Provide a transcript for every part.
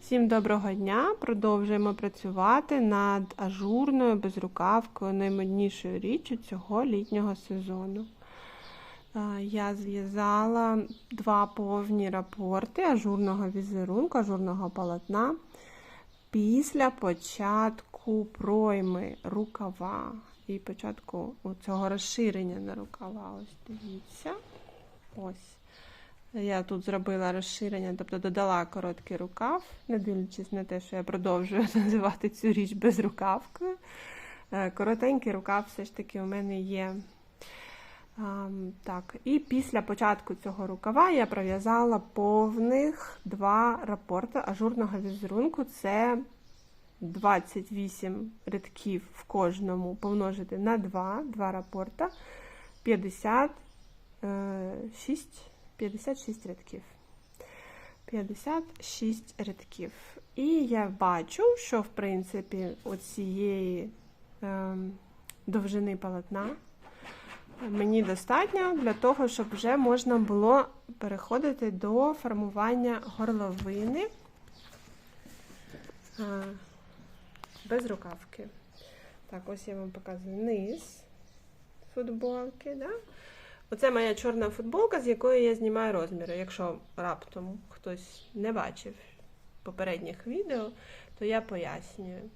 Всім доброго дня! Продовжуємо працювати над ажурною безрукавкою, наймоднішою річчю цього літнього сезону. Е, Я зв'язала два повні рапорти ажурного візерунку, ажурного полотна після початку пройми рукава і початку цього розширення на рукава. Ось дивіться. Ось. Я тут зробила розширення, тобто додала короткий рукав, не дивлячись на те, що я продовжую називати цю річ безрукавкою. Е, Коротенький рукав все ж таки у мене є. Так, І після початку цього рукава я пров'язала повних два рапорти ажурного візерунку. Це 28 рядків в кожному помножити на 2, 2 рапорта, 56 56 рядків. 56 рядків. І я бачу, що, в принципі, оцієї е, довжини полотна мені достатньо для того, щоб вже можна було переходити до формування горловини е, без рукавки. Так, ось я вам показую низ футболки. Да? Оце моя чорна футболка, з якої я знімаю розміри. Якщо раптом хтось не бачив попередніх відео, то я пояснюю.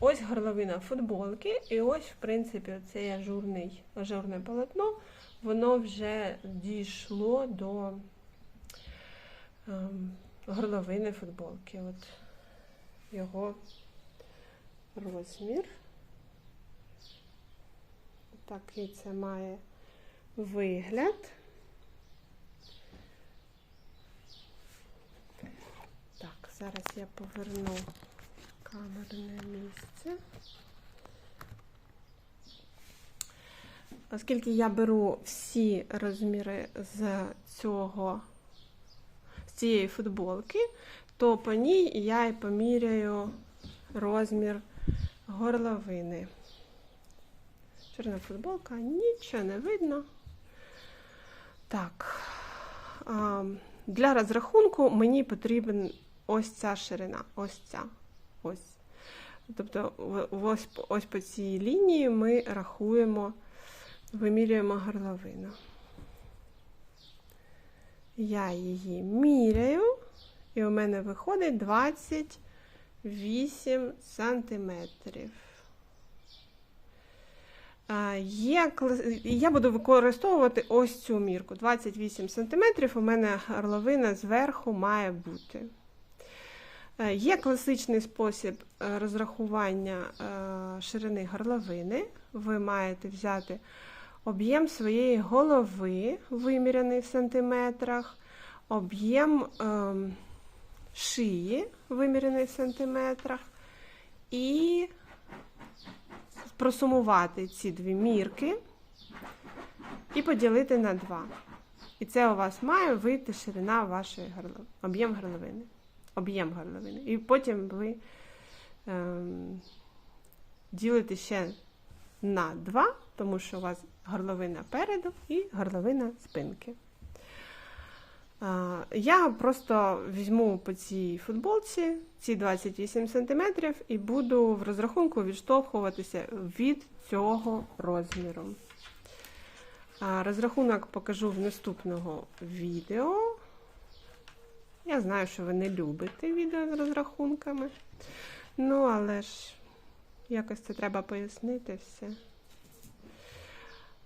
Ось горловина футболки, і ось, в принципі, оце ажурний, ажурне полотно, воно вже дійшло до ем, горловини футболки. От його розмір. Такий це має вигляд. Так, зараз я поверну камерне місце. Оскільки я беру всі розміри з цього, з цієї футболки, то по ній я і поміряю розмір горловини. Чорна футболка, нічого не видно. Так, для розрахунку мені потрібен ось ця ширина. Ось ця. Ось. Тобто, ось, ось по цій лінії ми рахуємо, вимірюємо горловину. Я її міряю, і у мене виходить 28 сантиметрів. Є, я буду використовувати ось цю мірку. 28 см у мене горловина зверху має бути. Є класичний спосіб розрахування ширини горловини. Ви маєте взяти об'єм своєї голови, виміряний в сантиметрах, об'єм шиї, вимірений в сантиметрах, і просумувати ці дві мірки і поділити на 2. І це у вас має вийти ширина вашої горловини, об'єм горловини. Об'єм горловини. І потім ви ем, ділите ще на 2, тому що у вас горловина переду і горловина спинки. Я просто візьму по цій футболці ці 28 см і буду в розрахунку відштовхуватися від цього розміру. Розрахунок покажу в наступного відео. Я знаю, що ви не любите відео з розрахунками. Ну, але ж якось це треба пояснити все.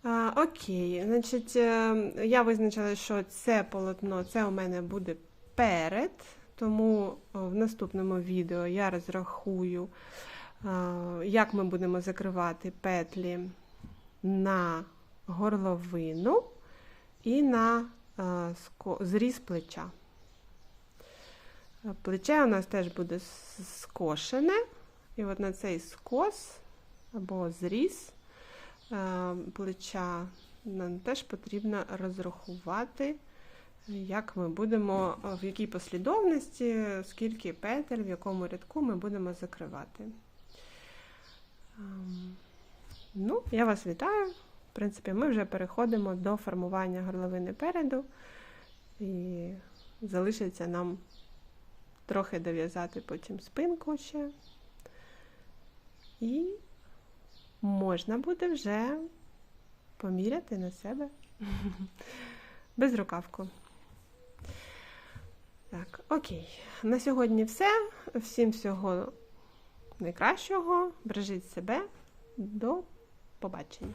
А, Окей, значить, е, я визначила, що це полотно це у мене буде перед, тому в наступному відео я розрахую, як ми будемо закривати петлі на горловину і на зріз плеча. Плече у нас теж буде скошене, і от на цей скос або зріз. Е, плеча нам теж потрібно розрахувати, як ми будемо, в якій послідовності, скільки петель, в якому рядку ми будемо закривати. Ем, ну, я вас вітаю. В принципі, ми вже переходимо до формування горловини переду, і залишиться нам трохи дов'язати потім спинку ще. І можна буде вже поміряти на себе безрукавку. Так, окей. На сьогодні все. Всім всього найкращого. Бережіть себе. До побачення.